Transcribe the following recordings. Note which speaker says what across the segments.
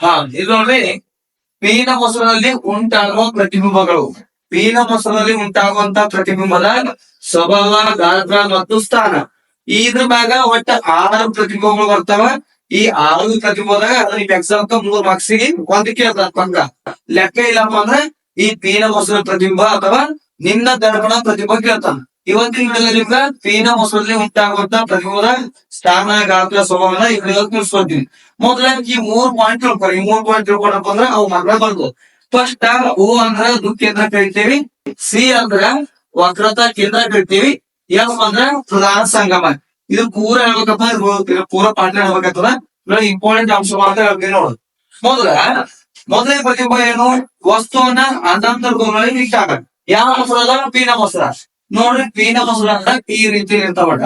Speaker 1: ಹಾ, ಇದು ನೋಡ್ರಿ. ಪೀನ ಮೊಸರಲ್ಲಿ ಉಂಟಾಗುವ ಪ್ರತಿಬಿಂಬಗಳು. ಪೀನ ಮೊಸರಲ್ಲಿ ಉಂಟಾಗುವಂತ ಪ್ರತಿಬಿಂಬದ ಸ್ವಭಾವ, ಗಾತ್ರ ಮತ್ತು ಸ್ಥಾನ. ಇದ್ರ ಮ್ಯಾಗ ಒಟ್ಟ ಆರು ಪ್ರತಿಬಿಂಬಗಳು ಬರ್ತಾವ. ಈ ಆರು ಪ್ರತಿಬಿಂಬದಾಗ ಅದನ್ನ ಎಕ್ಸಾಮ್ ಮೂರ್ ಮಾರ್ಕ್ಸ್ ಒಂದ್ ಕೇಳ್ತಾರ ಲೆಕ್ಕ ಇಲ್ಲಪ್ಪ ಅಂದ್ರೆ ಈ ಪೀನ ಮೊಸರು ಪ್ರತಿಬಿಂಬ ಅಥವಾ ನಿನ್ನ ದರ್ಪಣ ಪ್ರತಿಬಿಂಬ ಕೇಳ್ತಾನ ಇವತ್ತಿನ ವಿಡಿಯೋದಲ್ಲಿ ಪೀನ ಮೊಸರಲ್ಲಿ ಉಂಟಾಗುವಂತ ಪ್ರತಿಬಿಂಬದ ಸ್ಥಾನ, ಗಾತ್ರ, ಸ್ವಭಾವನ ವಿಡಿಯೋದಲ್ಲಿ ತಿಳಿಸ್ಕೊಡ್ತೀನಿ. ಮೊದಲ ಈ ಮೂರ್ ಪಾಯಿಂಟ್ ತಿಳ್ಕೊರಿ ಈ ಮೂರ್ ಪಾಯಿಂಟ್ ತಿಳ್ಕೊಳಪ್ಪ ಅಂದ್ರ ಅವು ಮಗಳ ಬಂದು ಫಸ್ಟ್ ಓ ಅಂದ್ರ ದುಃಖ ಕೇಂದ್ರ ಕರಿತೀವಿ, ಸಿ ಅಂದ್ರ ವಕ್ರತಾ ಕೇಂದ್ರ ಕರಿತೀವಿ, ಎಫ್ ಅಂದ್ರ ಪ್ರಧಾನ ಸಂಗಮ. ಇದು ಪೂರ ಹೇಳ್ಬೇಕಪ್ಪ, ಇದು ಪೂರ ಪಾಠ ಹೇಳ್ಬೇಕಾಗ್ತದ ಇಂಪಾರ್ಟೆಂಟ್ ಅಂಶ ಮಾತ್ರ ಹೇಳ್ತೀನಿ ನೋಡು. ಮೊದಲ ಮೊದಲನೇ ಪ್ರತಿಭ ಏನು? ವಸ್ತುವನ್ನ ಅನಂತರ ಗುಣಗಳಲ್ಲಿ ಇಟ್ಟಾಗ ಯಾವ ಮೊಸರು ಪೀನ ಮೊಸರ. ನೋಡ್ರಿ, ಪೀನ ಮೊಸರು ಅಂದ್ರ ಈ ರೀತಿ ಇರ್ತಾವಟ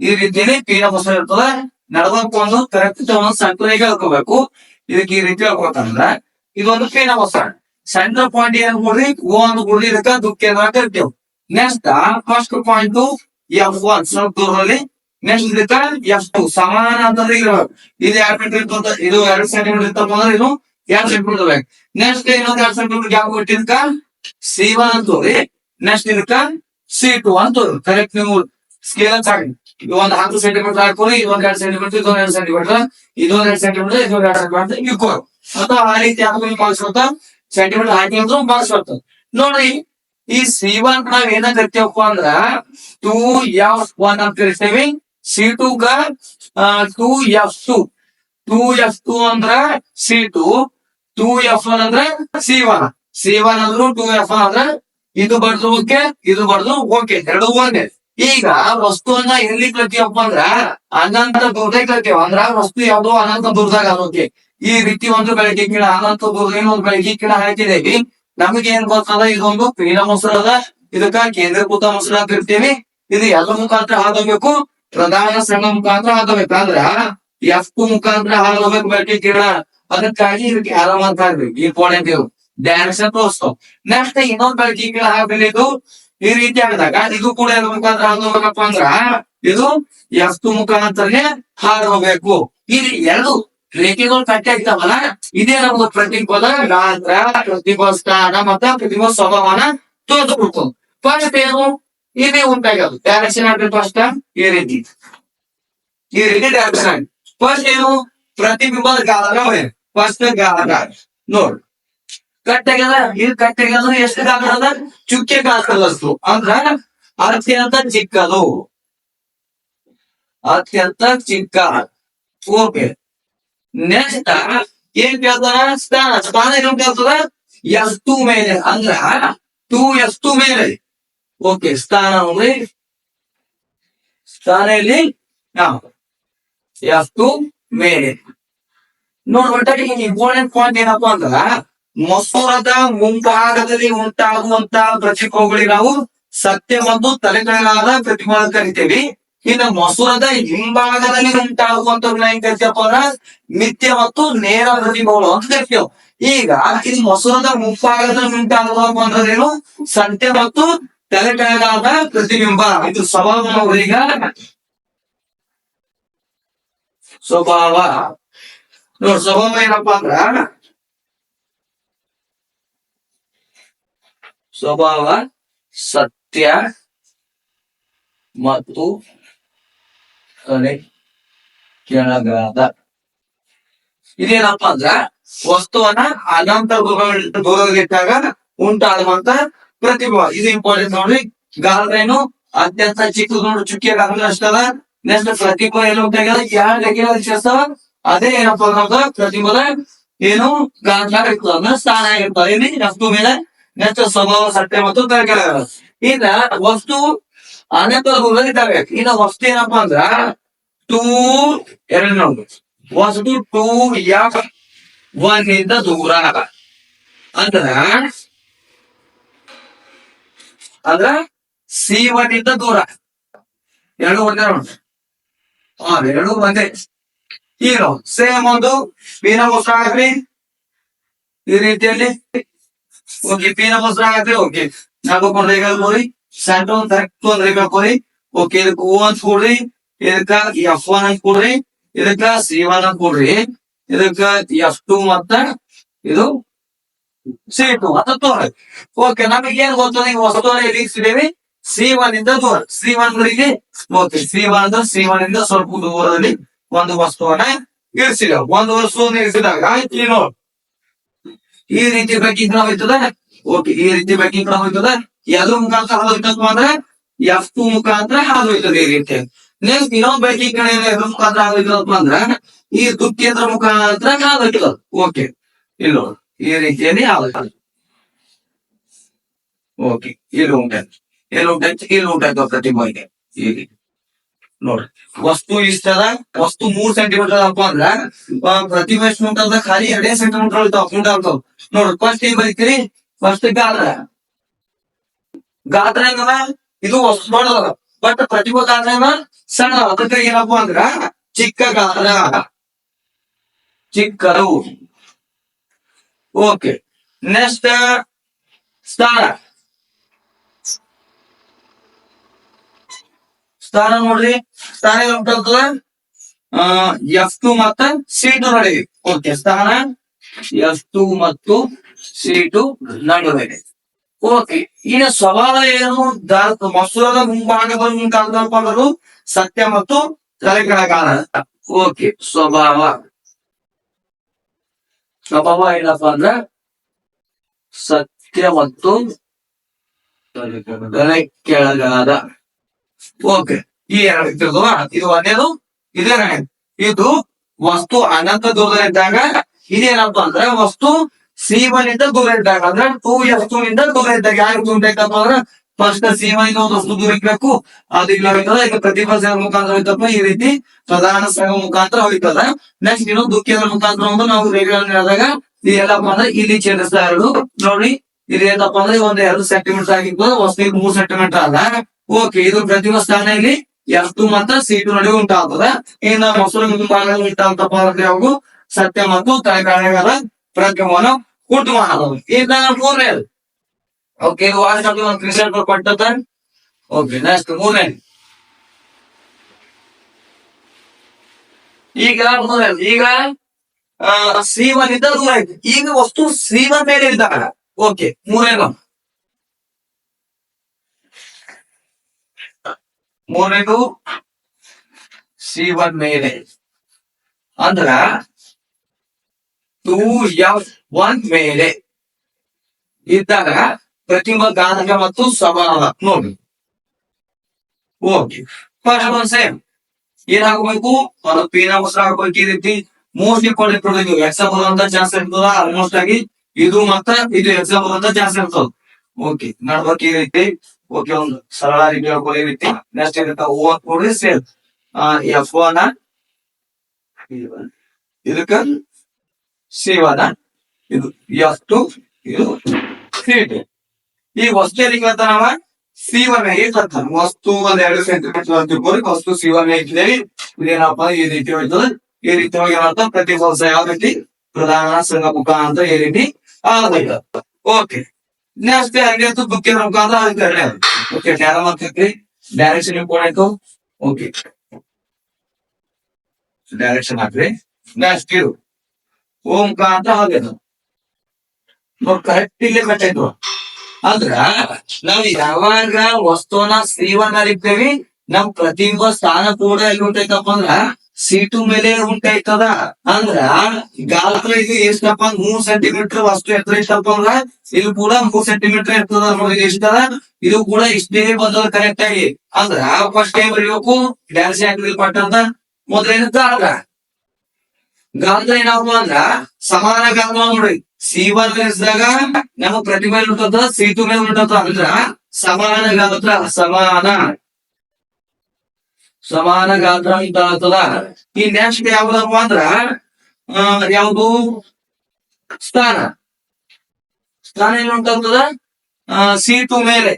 Speaker 1: ಈ ರೀತಿಯಲ್ಲಿ ಪೀನ ಮೊಸರ ಇರ್ತದ. ನಡ್ಬೇಕು ಒಂದು ಕರೆಕ್ಟ್ ಒಂದು ಸಂಕುಲಿಗೆ ಹೇಳ್ಕೋಬೇಕು ಇದಕ್ಕೆ ಈ ರೀತಿ ಹೇಳ್ಕೊತಂದ್ರ ಇದೊಂದು ಪೇನ ಮೊಸರು ಸೆಂಟ್ರಲ್ ಪಾಯಿಂಟ್ ಏನ್ ಕೊಡ್ರಿ ಓ ಅಂತ ಕೊಡ್ರಿ, ಇದಕ್ಕ ದುಃಖ ಕರಿತೇವ್ next first point F one ಸ್ವಲ್ಪ ದೂರದಲ್ಲಿ. ನೆಕ್ಸ್ಟ್ ಇದಕ್ಕ ಎಫ್ ಟು ಸಮಾನ ಅಂತಂದ್ರೆ ಇರ್ಬೇಕು. ಇದು ಎರಡು ಮೀಟರ್ ಇರ್ತದ ಇದು ಎರಡು ಸೆಂಟಿಮೀಟರ್ ಇತ್ತಪ್ಪ ಅಂದ್ರೆ ಇದು ಎರಡು ಸೆಂಟಿಮೀಟರ್ ಇರ್ಬೇಕು ನೆಕ್ಸ್ಟ್ ಇನ್ನೊಂದ್ ಎರಡು ಸೆಂಟಿಮೀಟರ್ ಗ್ಯಾಪ್ ಕೊಟ್ಟಿದ್ಕ ಸಿ ಒನ್ ಅಂತ ನೆಕ್ಸ್ಟ್ ಇದಕ್ಕ ಸಿ ಟು ಅಂತ ಕರೆಕ್ಟ್ ನೀವು ಸ್ಕೇಲ್ ಅಂತ ಇದು ಒಂದ್ ಹತ್ತು ಸೆಂಟಿಮೀಟರ್ ಹಾಕೋರಿ ಇದೊಂದ್ ಎರಡು ಸೆಂಟಿಮೀಟರ್ ಇದೊಂದ್ ಎರಡು ಸೆಂಟಿಮೀಟರ್ ಇದೊಂದ್ ಎರಡು ಸೆಂಟಿಮೀಟರ್ ಇದೊಂದ್ ಎರಡು ಸೆಂಟಿಮೀಟರ್ ಇಕ್ಕೋರು ಅಥವಾ ಆ ರೀತಿ ಹಾಕಿ ಬಾಕ್ಸ್ ಬರ್ತಾ ಸೆಂಟಿಮೀಟರ್ ಹಾಕಿ ಅಂದ್ರೂ ಬಾಕ್ಸ್ ಬರ್ತದೆ ನೋಡ್ರಿ, ಈ ಸಿ ಒನ್ ನಾವ್ ಏನ ಕರಿತೇವಪ್ಪ ಅಂದ್ರ ಟೂ ಎಫ್ ಒನ್ ಅಂತ ಕರಿತೇವಿ. ಸಿ ಟೂ ಗ two F two two F two ಅಂದ್ರ C two two F one ಅಂದ್ರ ಸಿ ಒನ್ ಸಿ ಒನ್ ಅಂದ್ರು ಟೂ ಎಫ್ ಒನ್ ಅಂದ್ರ ಇದು ಬರ್ದು ಓಕೆ ಇದು ಬರ್ದು ಓಕೆ ಎರಡು ಒಂದೇ. ಈಗ ವಸ್ತುವನ್ನ ಎಲ್ಲಿ ಕಲ್ತೀವಪ್ಪ ಅಂದ್ರ ಅನಂತ ದೂರದಾಗ ಕಲ್ತೀವ. ಅಂದ್ರ ವಸ್ತು ಯಾವ್ದೋ ಅನಂತ ದೂರದಾಗ ಅನ್ನೋಕೆ ಈ ರೀತಿ ಒಂದು ಬೆಳಗ್ಗೆ ಗಿಡ ಅನಂತ ದೂರದಿಂದ ಒಂದು ಬೆಳಗ್ಗೆ ಗಿಡ ಹಾಕಿದೇವಿ ನಮಗೆ ಏನ್ ಗೊತ್ತದ? ಇದೊಂದು ಪೀನ ಮೊಸರು ಅದ ಇದಕ್ಕ ಕೇಂದ್ರೀಕೃತ ಮೊಸರು ಅಂತ ಇರ್ತೀವಿ. ಇದು ಎಲ್ಲ ಮುಖಾಂತರ ಹಾದೋಗ್ಬೇಕು ಪ್ರಧಾನ ಸಂಘ ಮುಖಾಂತರ ಹಾದೋಗ್ಬೇಕಂದ್ರ ಎಫ್ ಮುಖಾಂತರ ಹಾದೋಗ್ಬೇಕು ಬೆಳಗ್ಗೆ ಗಿಡ ಅದಕ್ಕಾಗಿ ಇದಕ್ಕೆ ಆರಾಮ ಅಂತ ಹಾಕ್ಬೇಕು ಈ ಕೋಣೆ ದೇವು ಡೈರೆಕ್ಷನ್ ತೋರಿಸ್ತಾವ ನೆಕ್ಸ್ಟ್ ಇನ್ನೊಂದ್ ಬೆಳಗ್ಗೆ ಗಿಡ ಹಾಕಲಿದ್ದು ಈ ರೀತಿ ಆದಾಗ ಇದು ಕೂಡ ಮುಖಾಂತರ ಹಾದು ಹೋಗ್ಬೇಕಪ್ಪ ಅಂದ್ರ ಇದು ಎಫ್ ಟು ಮುಖಾಂತರನೇ ಹಾದು ಹೋಗ್ಬೇಕು. ಈ ಎರಡು ರೇಖೆಗಳು ಕಟ್ಟಿ ಆಗ್ತಾವಲ್ಲ ಇದೇ ನಮ್ದು ಪ್ರತಿಫಲ, ಗಾತ್ರ ಪ್ರತಿಭಾ ಸ್ಥಾನ ಮತ್ತ ಪ್ರತಿಭಾ ಸ್ವಭಾವನ ತೋರಿಸ್ಬಿಡ್ತು ಫಸ್ಟ್ ಏನು? ಇದೇ ಉಂಟಾಗೋದು ಡೈರೆಕ್ಷನ್ ಆಗ್ರಿ ಫಸ್ಟ್ ಈ ರೀತಿ. ಈ ರೀತಿ ಡೈರೆಕ್ಷನ್ ಫಸ್ಟ್ ಏನು? ಪ್ರತಿಬಿಂಬದ ಗಾತ್ರ ಫಸ್ಟ್ ಗಾತ್ರ. ನೋಡ್ ಕಟ್ಟಾಗ್ಯದ ಇದು ಕಟ್ಟಾಗ್ಯದ ಎಷ್ಟು ಗಾತ್ರ ಅದ ಚುಕ್ಕೆ ಗಾತ್ರದಷ್ಟು ಅಂದ್ರ ಅತ್ಯಂತ ಚಿಕ್ಕದು ಅತ್ಯಂತ ಚಿಕ್ಕ ಓಕೆ ನೆಕ್ಸ್ಟ್ ಏನ್ ಕೇಳ್ತಾರ ಸ್ಥಾನ ಸ್ಥಾನ ಏನ್ ಕೇಳ್ತದ ಎಷ್ಟು ಮೇಲೆ ಅಂದ್ರ ಟೂ ಎಷ್ಟು ಮೇಲೆ ಓಕೆ ಸ್ಥಾನ ಅಂದ್ರೆ ಸ್ಥಾನ ಇಲ್ಲಿ ಎಷ್ಟು ಮೇಲೆ ನೋಡ್ ಒಟ್ಟಾಗಿ ಇಂಪಾರ್ಟೆಂಟ್ ಪಾಯಿಂಟ್ ಏನಪ್ಪಾ ಅಂದ್ರ ಮೊಸರದ ಮುಂಭಾಗದಲ್ಲಿ ಉಂಟಾಗುವಂತ ಪ್ರತಿಭೆಗಳಿಗೆ ನಾವು ಸತ್ಯ ಮತ್ತು ತಲೆಗಳಾದ ಪ್ರತಿಭೆ ಕರಿತೇವೆ. ಇನ್ನು ಮಸೂರದ ಹಿಂಭಾಗದಲ್ಲಿ ಉಂಟಾಗುವಂತ ಏನ್ ಕರಿತೀವಪ್ಪ ಅಂದ್ರ ಮಿಥ್ಯ ಮತ್ತು ನೇರ ಪ್ರತಿಭೆಗಳು ಅಂತ ಕರಿತೇವೆ. ಈಗ ಇದು ಮಸೂರದ ಮುಂಭಾಗದಲ್ಲಿ ಉಂಟಾಗುವ ಅಂದ್ರೇನು ಸತ್ಯ ಮತ್ತು ತಲೆ ಪ್ರತಿಬಿಂಬ. ಇದು ಸ್ವಭಾವ ಈಗ. ಸ್ವಭಾವ. ನೋಡ್ ಸ್ವಭಾವ ಏನಪ್ಪಾ ಅಂದ್ರ ಸ್ವಭಾವ, ಸತ್ಯ ಮತ್ತು ತಲೆ ಕೆಳಗಾದ. ಇದೇನಪ್ಪ ಅಂದ್ರ ವಸ್ತುವನ್ನ ಅನಂತ ದೂರ- ದೂರದಲ್ಲಿಟ್ಟಾಗ ಉಂಟಾಗುವಂತ ಪ್ರತಿಭಾ ಇದು ಇಂಪಾರ್ಟೆಂಟ್ ನೋಡ್ರಿ ಗಾತ್ರ ಏನು ಅತ್ಯಂತ ಚಿಕ್ಕದು ನೋಡಿ. ಚುಕ್ಕಿಯ ಗಾತ್ರ ಅಷ್ಟದ ನೆಕ್ಸ್ಟ್ ಪ್ರತಿಭಾ ಏನು ಉಂಟಾಗ್ಯದ ಯಾವ ಲೆಕ್ಕ ಸೇರ್ತಾವ ಅದೇ ಏನಪ್ಪ ಅಂದ್ರೆ ಪ್ರತಿಭಾದ ಏನು ಗಾತ್ರ ಇರ್ತದ. ಅಂದ್ರೆ ಸ್ಥಾನ ಆಗಿರ್ತದೆ. ಇಲ್ಲಿ ವಸ್ತು ಮೇಲೆ ನೆಕ್ಸ್ಟ್ ಸ್ವಭಾವ, ಸತ್ಯ ಮತ್ತು ತರಕಾರಿ ಇನ್ನ ವಸ್ತು ಅನೇಕ ದೂರದಲ್ಲಿದ್ದಾವೆ ಇನ್ನ ವಸ್ತು ಏನಪ್ಪಾ ಅಂದ್ರ ಟೂ ಎರಡು ಒಂದು ವಸ್ತು ಟೂ ಎಫ್ ಒನ್ ಇಂದ ದೂರ. ಅಂದ್ರ ಅಂದ್ರ ಸಿ ಒನ್ ಇಂದ ದೂರ. ಎರಡು ಒಂದೇ ನೋಡ್ ಹಾ ಎರಡು ಒಂದೇ. ಈಗ ಸೇಮ್ ಒಂದು. ಹಾಕ್ರಿ ಈ ರೀತಿಯಲ್ಲಿ ಓಕೆ ಪೀನ ಮೊಸರು ಹಾಕ್ರಿ ಓಕೆ ನಾಲ್ಕೊಂಡು ರೇಖೆ ಕೊಡ್ರಿ ಸೆಂಟರ್ ಒಂದು ಕರೆಕ್ಟ್ ಒಂದ್ ರೇಖೆ ಕೊಡ್ರಿ ಓಕೆ ಇದಕ್ಕೆ ಓ ಅಂತ ಕೊಡ್ರಿ. ಇದಕ್ಕ ಎಫ್ ಒನ್ ಅಂತ ಕೊಡ್ರಿ. ಇದಕ್ಕ ಸಿ ಒನ್ ಕೊಡ್ರಿ. ಇದಕ್ಕ ಎಫ್ ಟು ಮತ್ತ ಇದು ಸಿ ಟು ಅಂತ ತೋರಿ ಓಕೆ ನಮಗೆ ಏನ್ ಗೊತ್ತು ನೀವು ವಸ್ತುವನ್ನು ಎಲ್ಲಿ ಇರಿಸಿದೇವಿ ಸಿ ಒನ್ ಇಂದ ದೂರ. ಸಿ ಒನ್ ಗಳಿಗೆ ಓಕೆ ಸಿ ಒನ್ ಅಂದ್ರೆ ಸಿ ಒನ್ ಇಂದ ಸ್ವಲ್ಪ ದೂರದಲ್ಲಿ ಒಂದು ವಸ್ತುವನ್ನ ಇರಿಸಿದ ಒಂದು ವಸ್ತುವನ್ನು ಇರಿಸಿದಾಗ ನೋಡಿ ನೋಡು. ಈ ರೀತಿ ಬೇಕಿಂಗ್ ನಾವು ಹೋಯ್ತದ ಓಕೆ ಈ ರೀತಿ ಬೇಕಿಂಗ್ ನಾವು ಹೋಯ್ತದ ಎದ್ರ ಮುಖಾಂತರ ಹೋಯ್ತಪ್ಪ ಅಂದ್ರೆ ಎಫ್ ಟು ಮುಖಾಂತರ ಹಾದು ಹೋಯ್ತದೆ ಈ ರೀತಿ. ನೆಕ್ಸ್ಟ್ ಇನ್ನೊಂದು ಬೇಕಿಂಗ್ ಕಡೆ ಎದ್ರ ಮುಖಾಂತರ ಹಾದೋಯ್ತದಪ್ಪ ಅಂದ್ರ ಈ ದುಃಖೇಂದ್ರ ಮುಖಾಂತರ ಹಾದೋಯ್ತದ ಓಕೆ ಇಲ್ಲಿ ನೋಡು, ಈ ರೀತಿಯಲ್ಲಿ ಹಾದೋಯ್ತದ ಓಕೆ ಇಲ್ಲಿ ಉಂಟಾಯ್ತು ಇಲ್ಲಿ ಉಂಟಾಯ್ತು ಇಲ್ಲಿ ಉಂಟಾಯ್ತು ಪ್ರತಿಭಾ ಇದೆ ಹೀಗೆ ನೋಡ್ರಿ. ವಸ್ತು ಇಷ್ಟದ ವಸ್ತು ಮೂರ್ ಸೆಂಟಿಮೀಟರ್ ಅಪ್ಪ ಅಂದ್ರ ಆ, ಪ್ರತಿಭಾ ಎಷ್ಟು ಖಾಲಿ ಎರಡೇ ಸೆಂಟಿಮೀಟರ್ ಉಳಿತಾವ ಆಗ್ತಾವ್. ನೋಡ್ರಿ ಫಸ್ಟ್ ಏನ್ ಬರೀತೀರಿ? ಫಸ್ಟ್ ಗಾತ್ರ. ಗಾತ್ರ ಏನದ ಇದು ವಸ್ತು ದೊಡ್ಡದ ಬಟ್ ಪ್ರತಿಭಾ ಗಾತ್ರ ಏನ ಸಣ್ಣ ಅದಕ್ಕೆ ಏನಪ್ಪ ಅಂದ್ರ ಚಿಕ್ಕ ಗಾತ್ರ. ಚಿಕ್ಕದು. ಓಕೆ ನೆಕ್ಸ್ಟ್ ಸ್ಥಾನ. ಸ್ಥಾನ ನೋಡ್ರಿ. ಸ್ಥಾನ ಉಂಟಾಗ್ತದ? ಎಫ್ ಟು ಮತ್ತ ಸಿ ಟು ನಡುವೆ. ಓಕೆ ಸ್ಥಾನ ಎಫ್ ಟು ಮತ್ತು ಸಿ ಟು ನಡುವೆ. ಓಕೆ ಈಗ ಸ್ವಭಾವ ಏನು? ಮಸೂರದ ಮುಖಾಂತರಪ್ಪ ಅಂದ್ರು ಸತ್ಯ ಮತ್ತು ತಲೆಕೆಳಗಾಲ ಓಕೆ ಸ್ವಭಾವ. ಸ್ವಭಾವ ಏನಪ್ಪಾ ಅಂದ್ರ ಸತ್ಯ ಮತ್ತು ತಲೆ ಕೆಳಗಾದ ಓಕೆ. ಈ ಎರಡು ಇದು ಒಂದೇದು, ಇದೇ ಇದು ವಸ್ತು ಅನಂತ ದೂರ ಇದ್ದಾಗ ಇದೇನಪ್ಪ ಅಂದ್ರೆ ವಸ್ತು ಸಿ ಇಂದ ದೂರ ಇದ್ದಾಗ ಅಂದ್ರೆ ಟೂ ಎಫ್ ಟೂ ಇಂದ ದೂರ ಇದ್ದಾಗ ಯಾರು ದೂರ ಬೇಕಪ್ಪ ಅಂದ್ರೆ ಫಸ್ಟ್ ಸಿ ಇಂದ ಒಂದು ವಸ್ತು ದೂರ ಇರ್ಬೇಕು. ಅದು ಇಲ್ಲ ಹೋಯ್ತದ ಈಗ ಪ್ರತಿಭಾ ಸಂಘ ಮುಖಾಂತರ ಹೋಯ್ತಪ್ಪ ಈ ರೀತಿ ಪ್ರಧಾನ ಸಂಘ ಮುಖಾಂತರ ಹೋಯ್ತದ. ನೆಕ್ಸ್ಟ್ ಇನ್ನು ದುಃಖದ ಮುಖಾಂತರ ಒಂದು ನಾವು ರೇಡಿಯೋದಲ್ಲಿ ಹೇಳಿದಾಗ ಇದೆಲ್ಲಪ್ಪ ಅಂದ್ರೆ ಇಲ್ಲಿ ಛೇದಿಸ್ತಾ ಎರಡು ನೋಡಿ ಇದು ಏನಪ್ಪ ಅಂದ್ರೆ ಒಂದ್ ಎರಡು ಸೆಂಟಿಮೀಟರ್ ಆಗಿತ್ತು, ವಸ್ತು ಮೂರ್ ಸೆಂಟಿಮೀಟರ್ ಅದ ಓಕೆ ಇದು ಪ್ರತಿಭಾ ಸ್ಥಾನ ಇಲ್ಲಿ ಎಫ್ ಟು ಮತ್ತ ಸಿ ಟು ನಡುವೆ ಉಂಟಾಗ್ತದ. ಇನ್ನ ಮೊಸರು ಮುಂಭಾಗದಲ್ಲಿ ಉಂಟಾಗ್ತಪ್ಪ ಅಂದ್ರೆ ಅವು ಸತ್ಯ ಮತ್ತು ತಲೆಕಾಣಗಳ ಪ್ರಜ್ಞವನ್ನು ಕುಟುಂಬ ಈಗ ಮೂರನೇ ಓಕೆ ಒಂದು ಮೂರನೇ ಈಗ ಮೂರನೇ ಈಗ ಇದ್ದ ಈಗ ವಸ್ತು ಒನ್ ಮೇಲೆ ಇದ್ದಾಗ. ಓಕೆ ಮೂರನೇದು ಮೂರನೇದು ಸಿ ಒನ್ ಮೇಲೆ. ಅಂದ್ರ ಟೂ ಎಫ್ ಒನ್ ಮೇಲೆ ಇದ್ದಾಗ ಪ್ರತಿಮ ಗಾನಕ ಮತ್ತು ಸಮಾನ ನೋಡಿ. ಓಕೆ. ಫಸ್ಟ್ ಒನ್ ಸೇಮ್ ಏನಾಗಬೇಕು ಒಂದು ಪೀನ ಮೊಸರು ಹಾಕ್ಬೇಕು ಈ ರೀತಿ. ಮೋಸ್ಟ್ ಇಂಪಾರ್ಟೆಂಟ್ ಪ್ರಾಡಕ್ಟ್ ಎಕ್ಸಾಮ್ ಬರುವಂತ ಚಾನ್ಸ್ ಇರ್ತದ. ಆಲ್ಮೋಸ್ಟ್ ಆಗಿ ಇದು ಮತ್ತ ಇದು ಎಕ್ಸಾಮ್ ಬರುವಂತ ಚಾನ್ಸ್ ಇರ್ತದ. ಓಕೆ ನಡ್ಬೇಕು ಈ ರೀತಿ. ಓಕೆ, ಒಂದು ಸರಳ ರೀತಿ ಹೇಳ್ಕೊಳ್ಳಿ ರೀತಿ ನೆಕ್ಸ್ಟ್ ಏನಂತ ಓ ಅಂತ ಕೊಡ್ರಿ ಸೇಲ್ ಎಫ್ ಒನ್ ಇದಕ್ಕ ಸಿ ಇದು ಎಫ್ ಟು ಇದು ಸಿ ಟು ಈ ವಸ್ತು ಎಲ್ಲಿಗೆ ಅಂತ ನಾವ ಸಿ ಒನ್ ಇರ್ತಂತ ವಸ್ತು ಒಂದ್ ಎರಡು ಸೆಂಟಿಮೀಟರ್ ಅಂತ ವಸ್ತು ಸಿ ಒನ್ ಇದೇನಪ್ಪ? ಈ ರೀತಿ ಹೋಯ್ತದ. ಈ ರೀತಿ ಹೋಗಿ ಏನಂತ ಪ್ರತಿ ವರ್ಷ ಯಾವ ರೀತಿ? ಪ್ರಧಾನ ಸಂಘ ಮುಖಾಂತರ ಈ ರೀತಿ ಆಗಬೇಕು ಓಕೆ. ನೆಕ್ಸ್ಟ್ ಹಂಗೆ ಬುಕ್ಕಿನ ಮುಖಾಂತರ ಅದಕ್ಕೆ ಓಕೆ ಡ್ಯಾರ ಆಗ್ತೈತಿ ಡೈರೆಕ್ಷನ್ ಇಂಪಾರ್ಟೆಂಟ್ ಓಕೆ ಡೈರೆಕ್ಷನ್ ಹಾಕ್ರಿ ನೆಕ್ಸ್ಟ್ ಇದು ಓಂಕ ಅಂತ ಹಾಗೆದು ನೋಡ್ ಕರೆಕ್ಟ್ ಇಲ್ಲೇ ಕಟ್ಟಾಯ್ತು ಅಂದ್ರ ನಾವ್ ಯಾವಾಗ ವಸ್ತುವನ್ನ ಶ್ರೀವನ್ನ ಇರ್ತೇವಿ ನಮ್ ಪ್ರತಿಬಿಂಬ ಸ್ಥಾನ ಕೂಡ ಎಲ್ಲಿ ಉಂಟೈತಪ್ಪ ಅಂದ್ರ ಸೀಟು ಮೇಲೆ ಉಂಟಾಯ್ತದ? ಅಂದ್ರ ಗಾತ್ರ ಇದು ಎಷ್ಟಪ್ಪ? ಅಂದ್ರ ಮೂರ್ ಸೆಂಟಿಮೀಟರ್ ವಸ್ತು ಎತ್ತರ ಇಷ್ಟಪ್ಪ ಅಂದ್ರ ಇದು ಕೂಡ ಮೂರ್ ಸೆಂಟಿಮೀಟರ್ ಇರ್ತದ ನೋಡಿ ಎಷ್ಟದ ಇದು ಕೂಡ ಇಷ್ಟೇ ಬಂದದ ಕರೆಕ್ಟ್ ಆಗಿ. ಅಂದ್ರ ಫಸ್ಟ್ ಟೈಮ್ ಬರೀಬೇಕು ಡ್ಯಾನ್ಸ್ ಹಾಕಿದ್ರೆ ಪಟ್ಟಂತ ಮೊದಲೇನ ಗಾತ್ರ ಗಾತ್ರ ಏನಪ್ಪ ಅಂದ್ರ ಸಮಾನ ಗಾತ್ರ ನೋಡ್ರಿ. ಸಿ ಒನ್ ಇದ್ದಾಗ ನಮ್ಮ ಪ್ರತಿಭೆ ಉಂಟದ ಸೀಟು ಮೇಲೆ ಉಂಟದ ಅಂದ್ರ ಸಮಾನ ಗಾತ್ರ, ಸಮಾನ. ಸಮಾನ ಗಾತ್ರ ಅಂತ ಆಗ್ತದ? ಈ ನೆಕ್ಸ್ಟ್ ಯಾವ್ದಪ್ಪ ಅಂದ್ರ ಯಾವುದು? ಸ್ಥಾನ. ಸ್ಥಾನ ಏನು ಉಂಟಾಗ್ತದ ಸಿ ಟು ಮೇಲೆ.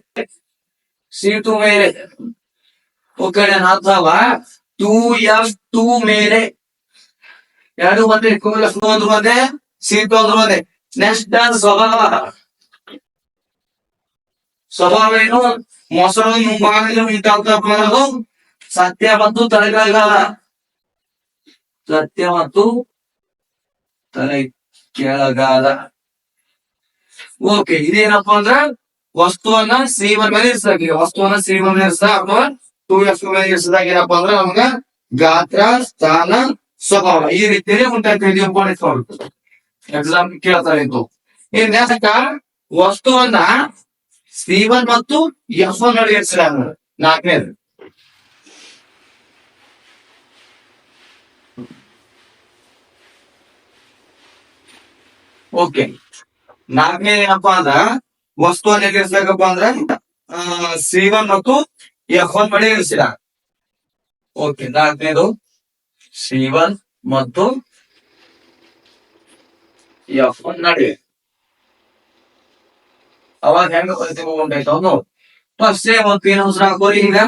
Speaker 1: ಸಿ ಟು ಮೇಲೆ ಓಕೆ ಅಥವಾ ಟೂ ಎಫ್ ಟೂ ಮೇಲೆ. ಎರಡು ಬಂದ್ರೆ ಟೂ ಎಫ್ ಟೂ ಅಂದ್ರು ಒಂದೇ ಸಿ ಟು ಅಂದ್ರು ಒಂದೇ ನೆಕ್ಸ್ಟ್ ಸ್ವಭಾವ. ಸ್ವಭಾವ ಏನು? ಮೊಸರು ಮುಂಭಾಗದಲ್ಲಿ ಉಂಟಾಗ್ತಪ್ಪ ಅನ್ನೋದು. ಸತ್ಯ ಮತ್ತು ತಲೆಗಾಲ. ಸತ್ಯ ಮತ್ತು ತಲೆ ಕೆಳಗಾಲ. ಓಕೆ, ಇದೇನಪ್ಪ ಅಂದ್ರ ವಸ್ತುವನ್ನ ಒನ್ ಮೇಲೆ ಇರಿಸಿದಾಗ ವಸ್ತುವನ್ನ ಶ್ರೀಮನ್ ಮೇಲೆ ಇರಿಸ ಅಥವಾ ಟೂ ಎಫ್ ಮೇಲೆ ಇರಿಸಿದಾಗ ಏನಪ್ಪಾ ಅಂದ್ರ ನಮ್ಗ ಗಾತ್ರ, ಸ್ಥಾನ, ಸ್ವಭಾವ ಈ ರೀತಿಯಲ್ಲಿ ಉಂಟಾಗ್ತದೆ ಇಂಪಾರ್ಟೆಂಟ್ ಎಕ್ಸಾಮ್ ಕೇಳ್ತಾರೆ ಇದು ಇನ್ ನೆಕ್ಸ್ಟ್ ವಸ್ತುವನ್ನ ಒನ್ ಮತ್ತು ಎಫ್ ನಡುವೆ ಇರಿಸಿದಾಗ ನಾಲ್ಕನೇದು. ಓಕೆ ನಾಲ್ಕನೇ ಏನಪ್ಪಾ ಅಂದ್ರ ವಸ್ತುವನ್ನ ಇರಿಸಬೇಕಪ್ಪ ಅಂದ್ರ ಸಿ ಒನ್ ಮತ್ತು ಎಫ್ ಒನ್ ಬಳಿ ಇರಿಸಿದ. ಓಕೆ ನಾಲ್ಕನೇದು ಸಿ ಮತ್ತು ಎಫ್ ಒನ್ ನಡುವೆ. ಅವಾಗ ಹೆಂಗ ಪ್ರತಿಭೆ ಉಂಟಾಯ್ತು ಅವನು ಫಸ್ಟ್ ಸೇಮ್ ಒಂದು ಪೇನ್ ಅವಸರ ಹಾಕೋರಿ ಈಗ.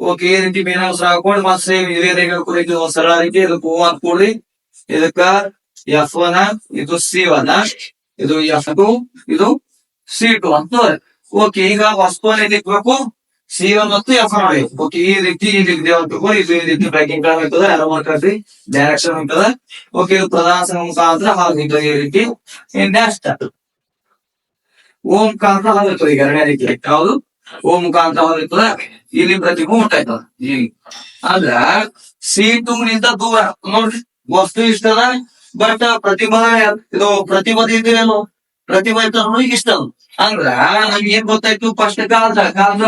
Speaker 1: ಓಕೆ ಈ ರೀತಿ ಪೇನ್ ಅವಸರ ಹಾಕೊಂಡು ಮತ್ತೆ ಸೇಮ್ ಇದೇ ರೇಖೆ ಒಂದ್ ಸರಳ ರೀತಿ ಇದಕ್ಕೆ ಹೂ ಅಂತ ಕೊಡ್ರಿ. ಇದಕ್ಕ ಎಫ್ ಒನ್ ಇದು ಸಿ ಒನ್ ಇದು ಎಫ್ ಟು ಇದು ಸಿ ಟು ಅಂತ ಓಕೆ ಈಗ ವಸ್ತುವನ್ನ ಎಲ್ಲಿಕ್ಬೇಕು ಸಿ ಒನ್ ಮತ್ತು ಎಫ್ ನೋಡಿ ಓಕೆ ಈ ರೀತಿ ಈ ರೀತಿ ದೇವಬೇಕು ಇದು ಈ ರೀತಿ ಬ್ರೇಕಿಂಗ್ ಕಾರ್ ಇರ್ತದೆ ಅರ ಮಾಡ್ಕೊಳ್ರಿ ಡೈರೆಕ್ಷನ್ ಇರ್ತದೆ ಓಕೆ ಇದು ಪ್ರಧಾನ ಸಂಘ ಮುಖಾಂತರ ಹಾಗೆ ಈ ರೀತಿ ನೆಕ್ಸ್ಟ್ ಓಂ ಮುಖಾಂತರ ಹಾಗಿರ್ತದೆ ಈಗ ಎರಡನೇ ರೀತಿ ಯಾವುದು ಓಂ ಮುಖಾಂತರ ಹಾಗಿರ್ತದೆ ಇಲ್ಲಿ ಪ್ರತಿಭು ಉಂಟಾಯ್ತದ ಈಗ ಅಂದ್ರ ಸಿ ಟು ನಿಂದ ದೂರ ನೋಡ್ರಿ ವಸ್ತು ಇಷ್ಟದ ಬಟ್ ಪ್ರತಿಭಾ ಇದು ಪ್ರತಿಭಾ ಇದ್ದೀರೇನು ಪ್ರತಿಭಾ ಇರ್ತದ ಇಷ್ಟ ಅದು. ಅಂದ್ರ ನಮ್ಗೆ ಏನ್ ಗೊತ್ತಾಯ್ತು? ಫಸ್ಟ್ ಕಾಲ್ದ ಕಾಲ್ದ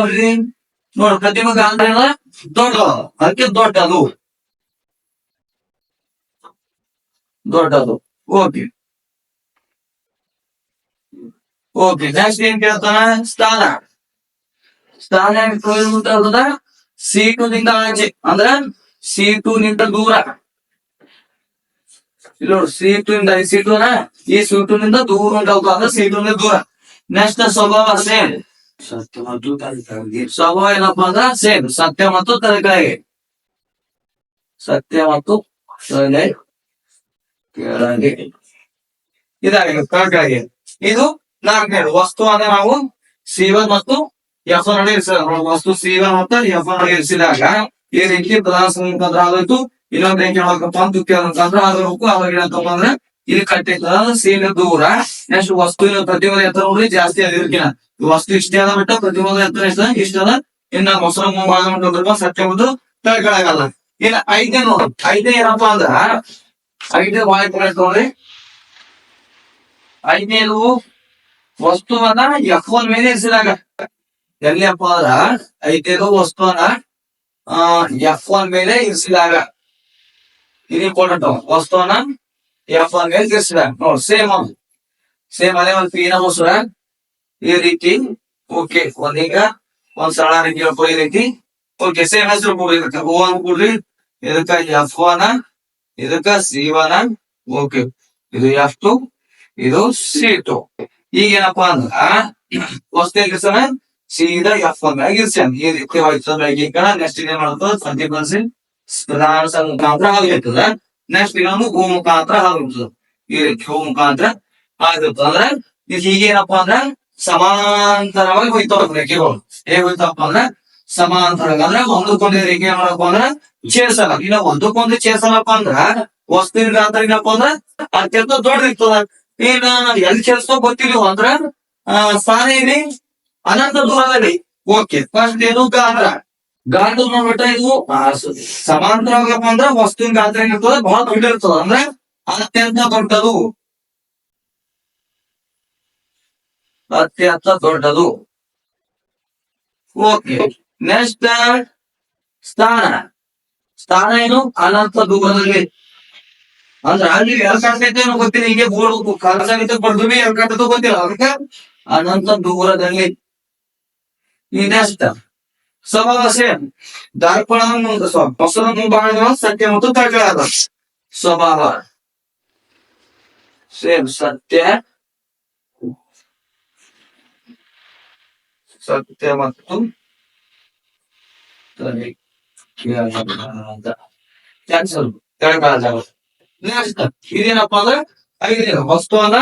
Speaker 1: ನೋಡ್ ಪ್ರತಿಭಾ ಕಾಲ್ದ ದೊಡ್ಡ. ಅದಕ್ಕೆ ದೊಡ್ಡ ಅದು ದೊಡ್ಡದು. ಓಕೆ. ಓಕೆ ನೆಕ್ಸ್ಟ್ ಏನ್ ಕೇಳ್ತಾನ? ಸ್ಥಾನ. ಸ್ಥಾನ ಸೀಟು ನಿಂದ ಆಚೆ. ಅಂದ್ರ ಸಿ ಟು ನಿಂದ ದೂರ. ಇಲ್ಲಿ ನೋಡಿ ಸಿ ಟು ಇಂದ ಈ ಟು ಈ ಸೀಟು ನಿಂದ ದೂರ ಉಂಟಾಗ್ತು ಅಂದ್ರೆ ಸಿ ಟು ನಿಂದ ದೂರ ನೆಕ್ಸ್ಟ್ ಸ್ವಭಾವ ಸೇಮ್ ಸ್ವಭಾವ ಏನಪ್ಪಾ ಅಂದ್ರ ಸೇಮ್ ಸತ್ಯ ಮತ್ತು ತರಕಾರಿ ಸತ್ಯ ಮತ್ತು ಕೆಳಗೆ. ಇದಾಗಿದೆ ಕೆಳಗೆ ಇದು ನಾಲ್ಕನೇದು ವಸ್ತು ಅಂದ್ರೆ ನಾವು ಸಿ ಮತ್ತು ಎಫ್ ಒನ್ ವಸ್ತು ಸಿ ಮತ್ತು ಎಫ್ ಒನ್ ಇರಿಸಿದಾಗ ಈ ರೀತಿ ಪ್ರಧಾನ ಆಗೋಯ್ತು ಇನ್ನೊಂದ್ ಏನ್ ಕೇಳಬೇಕಪ್ಪ ಅಂತ ದ್ವಿತೀಯ ಅದ್ರ ಆಗಬೇಕು ಅವಾಗ ಏನಂತಪ್ಪ ಅಂದ್ರೆ ಇಲ್ಲಿ ಕಟ್ಟಿರ್ತದ ಸೀನ ದೂರ. ನೆಕ್ಸ್ಟ್ ವಸ್ತುವಿನ ಪ್ರತಿರೋಧ ಎತ್ತರ ನೋಡಿ ಜಾಸ್ತಿ ಅದಿರ್ಕಿನ ವಸ್ತು ಇಷ್ಟೇ ಅದ ಬಿಟ್ಟ ಪ್ರತಿರೋಧ ಎತ್ತರ ಇಷ್ಟ ಇಷ್ಟ ಅದ. ಇನ್ನ ಮೊಸರು ಮುಂಭಾಗ ಸತ್ಯ ಒಂದು ತಳ್ಕೊಳಗಲ್ಲ ಇಲ್ಲ, ಐದೇ ನೋಡು. ಐದೇ ಏನಪ್ಪಾ ಅಂದ್ರ, ಐದೇ ಪಾಯಿಂಟ್ ನೋಡ್ರಿ. ಐದನೇದು ವಸ್ತುವನ್ನ ಎಫ್ ಒನ್ ಮೇಲೆ ಇರಿಸಿದಾಗ ಎಲ್ಲಿಯಪ್ಪ ಅಂದ್ರ ಐದನೇದು ವಸ್ತುವನ್ನ ಎಫ್ ಒನ್ ಮೇಲೆ ಇರಿಸಿದಾಗ. ಇದು ಇಂಪಾರ್ಟೆಂಟ್ ವಸ್ತುವನ್ನ ಎಫ್ ಒನ್ ಮೇಲೆ ಇರಿಸಿದಾಗ ನೋಡಿ ಸೇಮ್ ಸೇಮ್ ಅದೇ ಒಂದು ಪೀನ ಮೊಸರ ಈ ರೀತಿ ಓಕೆ ಒಂದೀಗ ಒಂದ್ ಸರಳ ರೀತಿ ಹೇಳ್ಕೊ ಈ ರೀತಿ ಓಕೆ ಸೇಮ್ ಹೆಸರು ಕೊಡ್ರಿ ಇದಕ್ಕ ಓ ಅಂತ ಕೊಡ್ರಿ ಇದಕ್ಕ ಎಫ್ ಒನ್ ಇದಕ್ಕ ಸಿ ಒನ್ ಓಕೆ ಇದು ಎಫ್ ಟು ಇದು ಸಿ ಟು ಈಗ ಏನಪ್ಪಾ ಅಂದ್ರ ವಸ್ತು ಇರ್ಸನ ಸೀದಾ ಎಫ್ ಒನ್ ಮ್ಯಾಗ ಇರ್ಸ್ಯಾನ ಈ ರೀತಿ ಹೋಯ್ತದ ಈಗ ನೆಕ್ಸ್ಟ್ ಏನ್ ಮಾಡ್ತದ ಸಂತಿ ಬನ್ಸಿ ಪ್ರಧಾನ ಮುಖಾಂತರ ಆಗಿರ್ತದ ನೆಕ್ಸ್ಟ್ ಇನ್ನೊಂದು ಗೋ ಮುಖಾಂತರ ಆಗಿರ್ತದ ಈ ಹೂ ಮುಖಾಂತರ ಆಗಿರ್ತದ ಅಂದ್ರ ಇದು ಹೀಗೇನಪ್ಪಾ ಅಂದ್ರ ಸಮಾಂತರವಾಗಿ ಹೋಯ್ತಾವ ರೇಖೆಗಳು ಹೇಗ್ ಹೋಯ್ತಪ್ಪ ಅಂದ್ರ ಸಮಾಂತರ ಅಂದ್ರೆ ಒಂದಕ್ಕೊಂದು ರೇಖೆ ಮಾಡಪ್ಪ ಅಂದ್ರ ಚೇರ್ಸಲ್ಲ ಇನ್ನ ಒಂದಕ್ಕೊಂದು ಚೇರ್ಸಲ್ಲಪ್ಪ ಅಂದ್ರ ವಸ್ತುವಿನ ಗಾತ್ರ ಏನಪ್ಪ ಅಂದ್ರ ಅತ್ಯಂತ ದೊಡ್ಡದಿರ್ತದ ಏನ ಎಲ್ಲಿ ಚೇರ್ಸೋ ಗೊತ್ತಿಲ್ಲ ಅಂದ್ರ ಆ, ಸ್ಥಾನ ಏನಿ ಅನಂತ ದೂರದಲ್ಲಿ ಓಕೆ ಫಸ್ಟ್ ಏನು ಗಾತ್ರ ಗಾತ್ರ ನೋಡ್ಬಿಟ್ಟ ಇದು ಸಮಾಂತರವಾಗಪ್ಪ ಅಂದ್ರ ವಸ್ತುವಿನ ಗಾತ್ರ ಏನಿರ್ತದ ಬಹಳ ದೊಡ್ಡ ಇರ್ತದ. ಅಂದ್ರೆ ಅತ್ಯಂತ ದೊಡ್ಡದು. ಅತ್ಯಂತ ದೊಡ್ಡದು. ಓಕೆ, ನೆಕ್ಸ್ಟ್, ಸ್ಥಾನ. ಸ್ಥಾನ ಏನು? ಅನಂತ ದೂರದಲ್ಲಿ ಅಂದ್ರ ಅಲ್ಲಿ ಎಲ್ ಕಾಣ್ತೈತೆ ಗೊತ್ತಿಲ್ಲ, ಹಿಂಗೆ ಬೋರ್ಡ್ ಕಾಲ್ಸಾಗೈತೆ ಬರ್ದು ಎಲ್ ಕಾಣ್ತೈತೋ ಗೊತ್ತಿಲ್ಲ. ಅದಕ್ಕೆ ಅನಂತ ದೂರದಲ್ಲಿ ನೆಕ್ಸ್ಟ್ ಸ್ವಭಾವ ಸೇಮ್ ದರ್ಪಣ ಮುಂದೆ ಸ್ವ ಮೊಸರ ಮುಂಭಾಗ ಸತ್ಯ ಮತ್ತು ತಳಕಳಾದ ಸ್ವಭಾವ ಸೇಮ್ ಸತ್ಯ ಸತ್ಯ ಮತ್ತು ಕ್ಯಾನ್ಸಲ್ ನೆಕ್ಸ್ಟ್ ಇದೇನಪ್ಪ ಅಂದ್ರೆ ಐದನೇ ವಸ್ತುವನ್ನ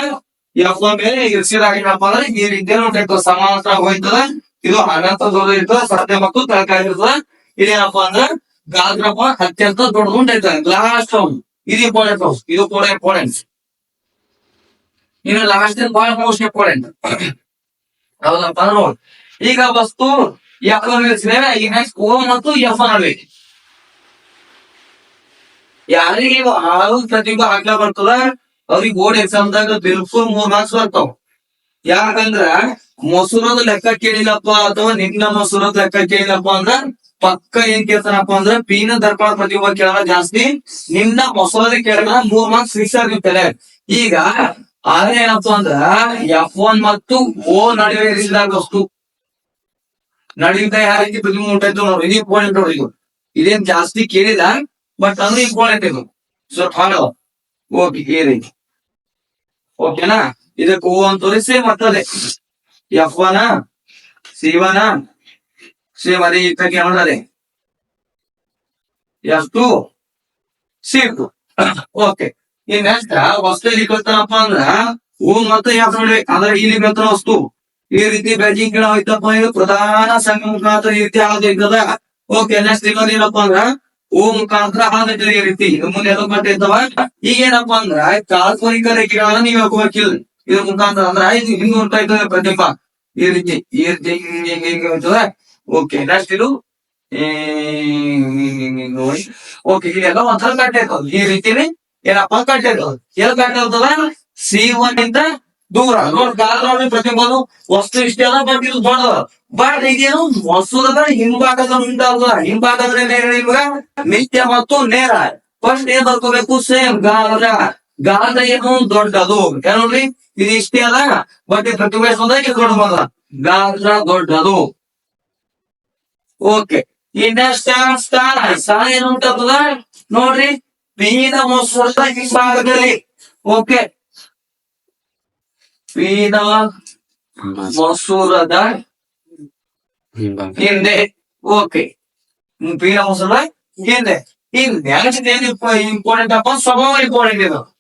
Speaker 1: ಎಫ್ ಮೇಲೆ ಇರಿಸಿದಾಗ ಏನಪ್ಪ ಅಂದ್ರೆ ಈ ರೀತಿ ನೋಡ್ಬೇಕು ಸಮಾಂತರ ಹೋಯ್ತದ ಇದು ಅನಂತ ದೊಡ್ಡ ಇರ್ತದ, ಸತ್ಯ ಮತ್ತು ತಳಕಾಯಿ ಇರ್ತದ. ಇದೇನಪ್ಪ ಅಂದ್ರ ಗಾದ್ರಪ್ಪ ಅತ್ಯಂತ ದೊಡ್ಡ ದೊಡ್ಡದು ಉಂಟೈತದ ಲಾಸ್ಟ್ ಇದು ಇಂಪಾರ್ಟೆಂಟ್ ಇದು ಕೂಡ ಇಂಪಾರ್ಟೆಂಟ್ ಇನ್ನು ಲಾಸ್ಟ್ ಬಹಳ ಮೋಸ್ಟ್ ಇಂಪಾರ್ಟೆಂಟ್ ಹೌದಪ್ಪ ನೋಡಿ, ಈಗ ವಸ್ತು ಎಫ್ ನಿಲ್ಲಿಸಿದ್ದೇವೆ ಈಗ ನೆಕ್ಸ್ಟ್ ಓ ಮತ್ತು ಎಫ್ ನಡುವೆ ಯಾರಿಗೆ ಆರು ಪ್ರತಿಭಾ ಹಾಕ್ಲಾ ಬರ್ತದ, ಅವ್ರಿಗೆ ಬೋರ್ಡ್ ಎಕ್ಸಾಮ್ ದಾಗ ಬಿಲ್ಕುಲ್ ಮೂರ್ ಮಾರ್ಕ್ಸ್ ಬರ್ತಾವ. ಯಾಕಂದ್ರ ಮೊಸರದ ಲೆಕ್ಕ ಕೇಳಿಲ್ಲಪ್ಪ ಅಥವಾ ನಿನ್ನ ಮೊಸರದ ಲೆಕ್ಕ ಕೇಳಿಲ್ಲಪ್ಪ ಅಂದ್ರ ಪಕ್ಕ ಏನ್ ಕೇಳ್ತಾನಪ್ಪ ಅಂದ್ರ ಪೀನ ದರ್ಪಣ ಪ್ರತಿಭಾ ಕೇಳಲ್ಲ ಜಾಸ್ತಿ ನಿನ್ನ ಮೊಸರದ ಕೇಳಿದ್ರ ಮೂರ್ ಮಾರ್ಕ್ಸ್ ಫಿಕ್ಸ್ ಆಗಿರ್ತಾರೆ ಈಗ ಆದ್ರೆ ಏನಪ್ಪ ಅಂದ್ರ ಎಫ್ ಒನ್ ಮತ್ತು ಓ ನಡುವೆ ಇರಿಸಿದಾಗ ವಸ್ತು. ನಡುವಿನ ಯಾವ ರೀತಿ ಪ್ರತಿಭೆ ಉಂಟಾಯ್ತು ನೋಡ್ರಿ ಇದು ಇಂಪಾರ್ಟೆಂಟ್ ನೋಡ್ರಿ ಇದು. ಇದೇನ್ ಜಾಸ್ತಿ ಕೇಳಿಲ್ಲ ಬಟ್ ಅಂದ್ರೆ ಇಂಪಾರ್ಟೆಂಟ್ ಇದು. ಸ್ವಲ್ಪ ಹಾಳು ಓಕೆ ರೀತಿ. ಓಕೆನಾ ಇದಕ್ಕೆ ಹೂ ಅಂತ ತೋರಿಸಿ ಮತ್ತದೇ. F one C one same ಅದೇ ಇದ್ದಕ್ಕೆ ನೋಡದೆ. F two C okay. ಈ ನೆಕ್ಸ್ಟ್ ವಸ್ತು ಇಲ್ಲಿ ಗೊತ್ತಪ್ಪ ಅಂದ್ರ ಓ ಮತ್ತೆ ಎಫ್ ನೋಡ್ಬೇಕು? ಅಂದ್ರೆ ಇಲ್ಲಿ ಕಲ್ತಾನ ವಸ್ತು. ಈ ರೀತಿ ಬ್ಯಾಜಿಂಗ್ ಗಿಡ ಹೋಯ್ತಪ್ಪ ಇದು ಪ್ರಧಾನ ಸಂಘ ಮುಖಾಂತರ ಈ ರೀತಿ ಆಗದ ಓಕೆ ನೆಕ್ಸ್ಟ್ ಇನ್ನೊಂದ್ ಏನಪ್ಪಾ ಅಂದ್ರ ಓ ಮುಖಾಂತರ ಹಾದೈತೆ ಈ ರೀತಿ. ಮುಂದೆ ಎಲ್ಲ ಮಟ್ಟ ಇದ್ದವ ಈಗ ಏನಪ್ಪಾ ಅಂದ್ರ, ಕಾಲ್ಪನಿಕ ರೇಖೆಗಳನ್ನ ನೀವ್ ಹಾಕೋಬೇಕಿಲ್ಲ. ಇದ್ರ ಮುಖಾಂತರ ಅಂದ್ರ ಇದು ಹಿಂಗ್ ಉಂಟಾ ಇರ್ತದೆ ಪ್ರತಿಭಾ ಈ ರೀತಿ ಈ ರೀತಿ ಹಿಂಗ್ ಹಿಂಗ್ ಹಿಂಗ್ ಹೋಯ್ತದ. ಓಕೆ ನೆಕ್ಸ್ಟ್ ಇದು. ಓಕೆ ಇದೆಲ್ಲ ಒಂಥರ ಕಟ್ಟ ಇರ್ತದ. ಈ ರೀತಿನೇ ಏನಪ್ಪ ಕಟ್ಟ ಇರ್ತದ. ಎಲ್ ಕಟ್ಟ ಇರ್ತದ ಸಿ ಒನ್ ಇಂದ ದೂರ. ನೋಡ್ ಗಾತ್ರ ಪ್ರತಿಭಾನು ವಸ್ತು ಇಷ್ಟ ಅದ ಬಟ್ ಇದು ದೊಡ್ಡದ. ಬಟ್ ಇದೇನು ವಸ್ತುದ ಹಿಂಭಾಗದ ಉಂಟಾಗುದ ಇವಾಗ ನಿತ್ಯ ಮತ್ತು ನೇರ. ಫಸ್ಟ್ ಏನ್ ಬರ್ಕೋಬೇಕು? ಸೇಮ್ ಗಾತ್ರ ಗಾತ್ರ ಏನು ದೊಡ್ಡದು. ನೋಡ್ರಿ? ಇದು ಇಷ್ಟೇ ಅದ ಬಟ್ ಪ್ರತಿಭಟಿಸೋದಾಗ ದೊಡ್ಡ ಬಂದ ಗಾದ ದೊಡ್ಡದು. ಓಕೆ ಇನ್ನ ಸ್ಟಾರ್ ಸ್ಟಾರ್ ಸ್ಟಾರ್ ಏನು ಉಂಟದ ನೋಡ್ರಿ. ಪೀನ ಮೊಸರದ ಹಿಂಭಾಗದಲ್ಲಿ. ಓಕೆ ಪೀನ ಮೊಸರದ ಹಿಂದೆ. ಓಕೆ ಪೀನ ಮೊಸರದ ಹಿಂದೆ. ಇನ್ ಇಂಪಾರ್ಟೆಂಟ್ ಅಪ್ಪ? ಸ್ವಭಾವ ಇಂಪಾರ್ಟೆಂಟ್ ಇದು.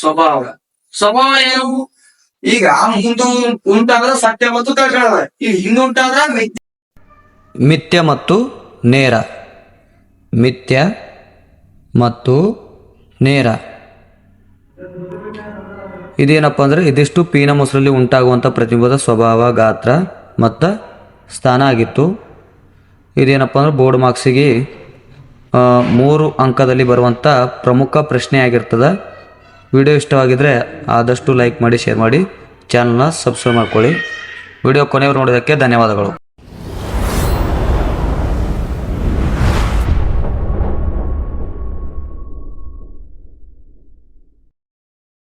Speaker 1: ಸ್ವಭಾವ. ಸ್ವಭಾವ ಏನು? ಈಗ ಹಿಂದೂ ಉಂಟಾದ್ರೆ ಸತ್ಯ ಮತ್ತು ಕಳ್ಕಳ ಈಗ ಹಿಂದೆ ಮಿಥ್ಯ.
Speaker 2: ಮಿಥ್ಯೆ. ಮತ್ತು ನೇರ. ಮಿಥ್ಯ ಮತ್ತು ನೇರ. ಇದೇನಪ್ಪ ಅಂದರೆ ಇದಿಷ್ಟು ಪೀನ ಮೊಸರಲ್ಲಿ ಉಂಟಾಗುವಂಥ ಪ್ರತಿಭದ ಸ್ವಭಾವ, ಗಾತ್ರ ಮತ್ತು ಸ್ಥಾನ ಆಗಿತ್ತು. ಇದೇನಪ್ಪ ಅಂದ್ರೆ ಬೋರ್ಡ್ ಮಾರ್ಕ್ಸಿಗೆ ಮೂರು ಅಂಕದಲ್ಲಿ ಬರುವಂಥ ಪ್ರಮುಖ ಪ್ರಶ್ನೆ ಆಗಿರ್ತದೆ ವಿಡಿಯೋ ಇಷ್ಟವಾಗಿದ್ದರೆ ಆದಷ್ಟು ಲೈಕ್ ಮಾಡಿ ಶೇರ್ ಮಾಡಿ. ಚಾನಲ್ನ ಸಬ್ಸ್ಕ್ರೈಬ್ ಮಾಡ್ಕೊಳ್ಳಿ. ವಿಡಿಯೋ ಕೊನೆಯವರು ನೋಡೋದಕ್ಕೆ ಧನ್ಯವಾದಗಳು.